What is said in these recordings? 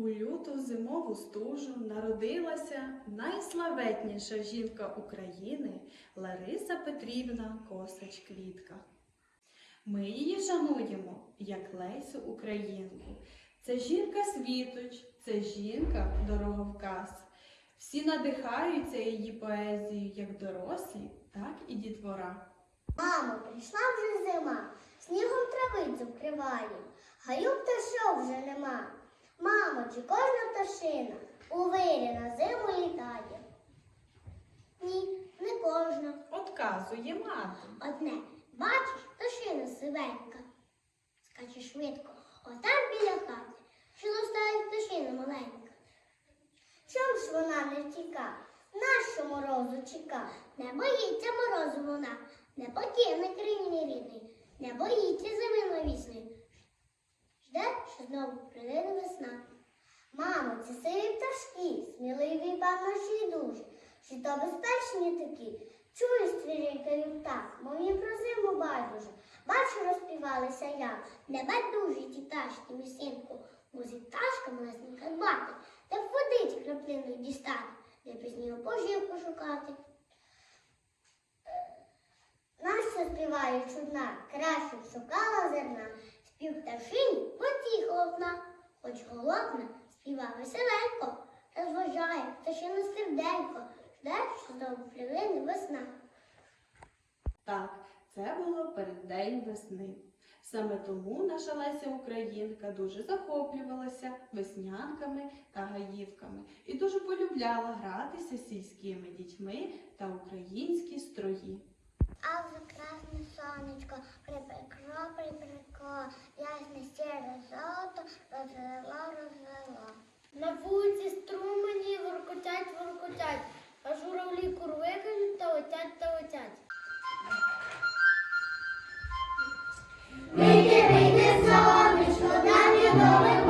У люту зимову стужу народилася найславетніша жінка України Лариса Петрівна Косач Квітка. Ми її шануємо як Лесю Українку. Це жінка світоч, це жінка дороговказ. Всі надихаються її поезією як дорослі, так і дітвора. Мамо, прийшла вже зима, снігом травицю вкриває, гаю пташок вже нема. Мамо, чи кожна пташина у вирі на зиму літає? Ні, не кожна. Отказує мати. Одне, бачиш, пташина сивенька. Скаче швидко, отам біля хати, що листає пташина маленька. Чом ж вона не втіка? Нащо морозу чека? Не боїться морозу вона, не покине країни рідний, не боїться зими новісної. Жде, що знову прийде весна. Мамо, ці сиві пташки, сміливі ще й дуже, чи то безпечні такі. Чую стрількою так, мені про зиму байдуже. Бачу, розпівалися я, не байдужі ті пташки, місінку. Музик пташка малесенька дбати, та водить краплину дістати, де пізнію пожив пошукати. Нащо співає чудна, краще шукала зерна, спів пташині потіхла одна, хоч голодна, співа веселенько, розважає пташину серденько, жде, що знову прилине весна. Так, це було перед день весни. Саме тому наша Леся Українка дуже захоплювалася веснянками та гаївками і дуже полюбляла гратися сільськими дітьми та українські строї. А вже красне сонечко припекло, припекло, ясне сіре золото розвело, розвело. На вулиці струмені воркотять, воркотять, а журавлі курвикають та летять та летять. Вийди, вийди, сонечко, на відоме полечко,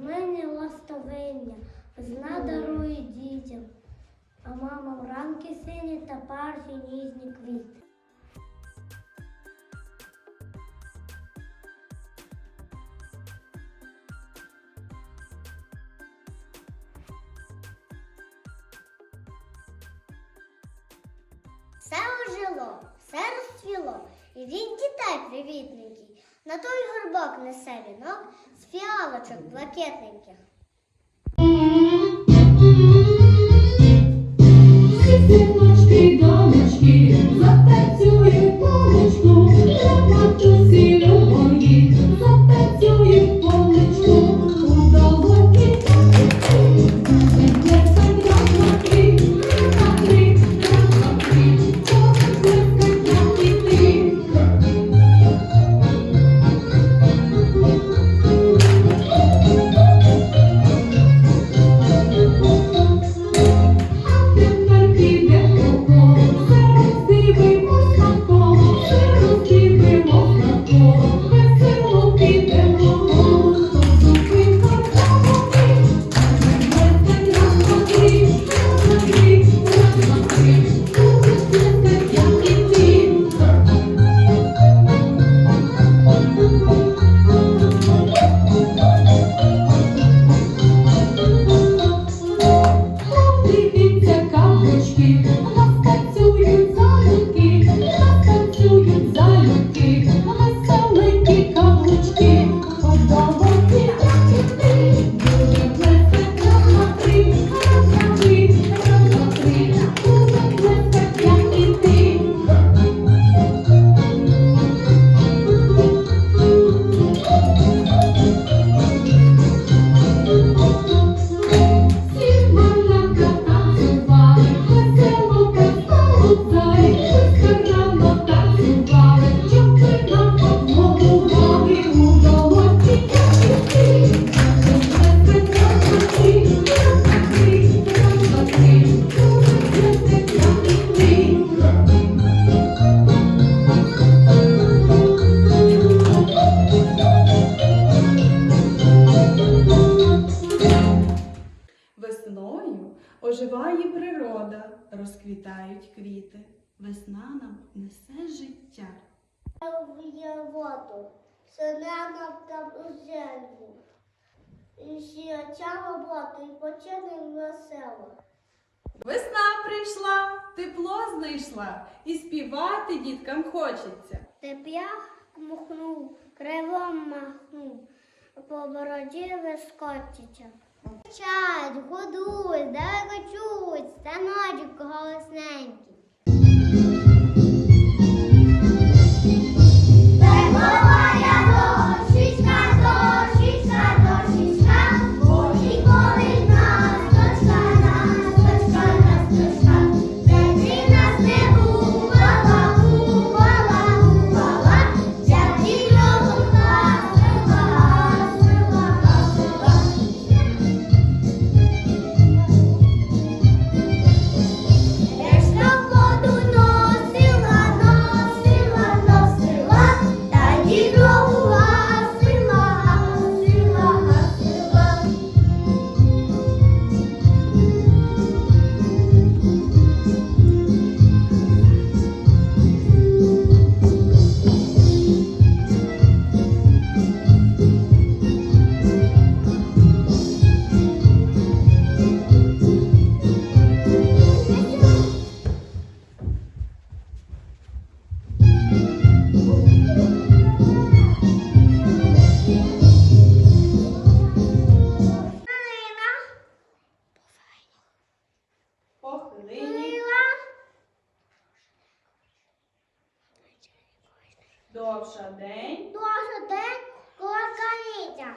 Пожмені ластовиння, весна дарує дітям, а мама вранки сині та парші ніжні квіти. Все ожило, все розцвіло, і від дітей привітненький. На той горбок несе вінок з фіалочок блакитненьких. Розквітають квіти. Весна нам несе життя. В'є воду, селена там у землю. І сіяча робота, і починим весело. Весна прийшла, тепло знайшла, і співати діткам хочеться. Теп'ях мухнув, кривом махнув, по бороді вискочиться. Чать, годуй, далеко чуть, станочок голосненький. Довша день. дуже день, колоканиця.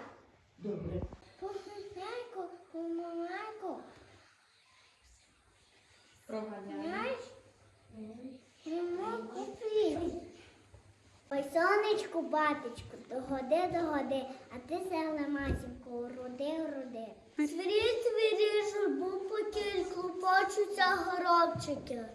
Добре. Пухненько, помаленьку, Проганяємо. знаєш, йому купив. Ой, сонечку, батечку, догоди, догоди, а ти села масінку, уроди, уроди. Свіріть, свіріть, журбу по кільку, почуться горобчики.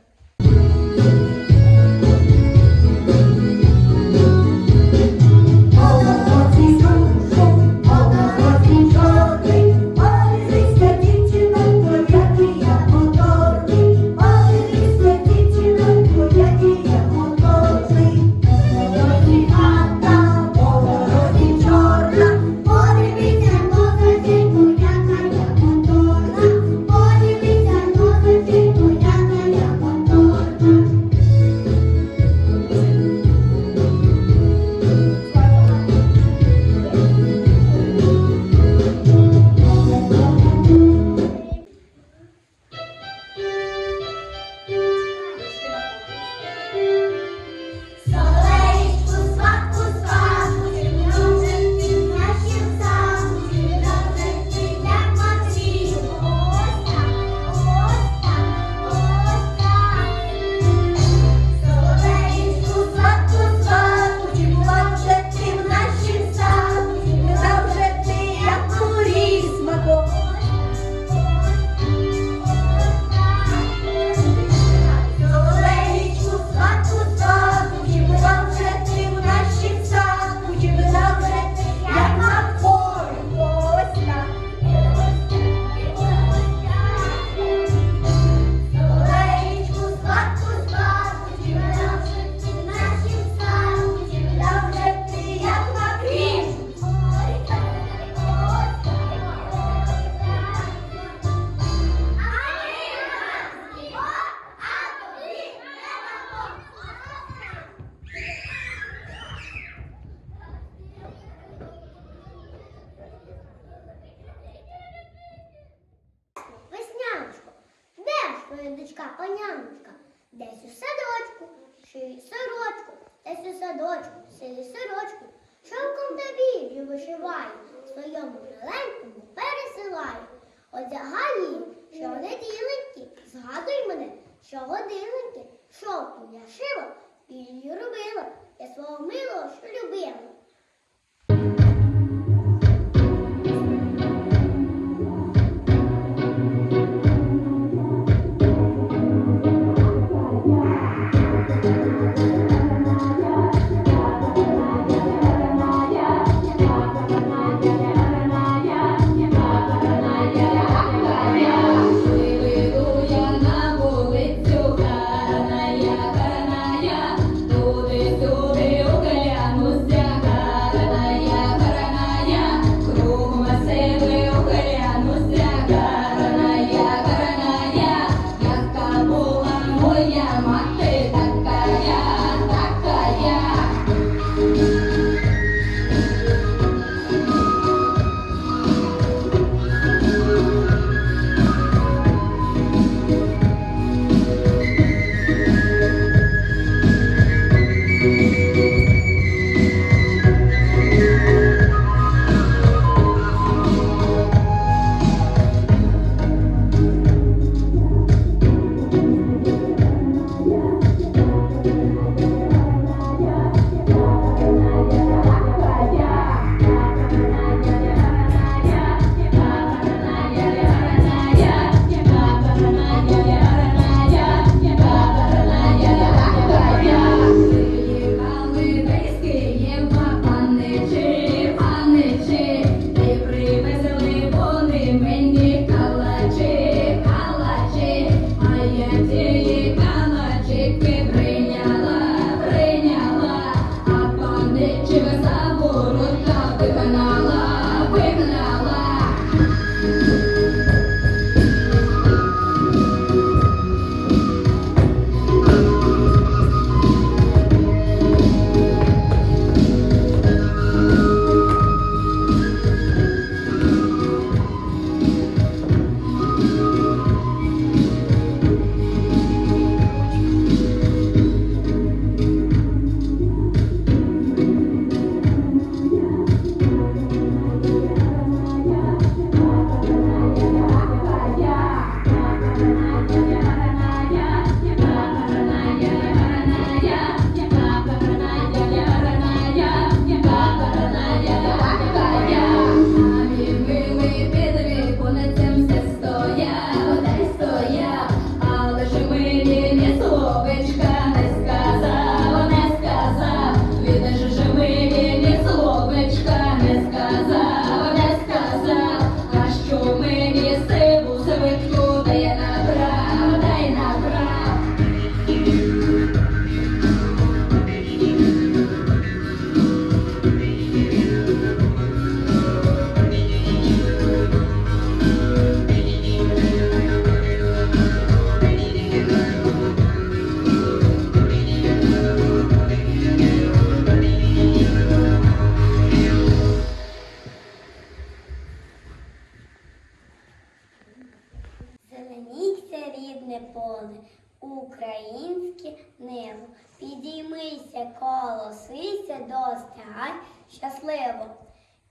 щасливо,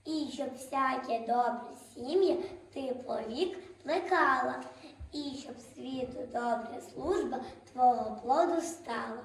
і щоб всяке добре сім'я ти повік плекала, і щоб світу добра служба твого плоду стала.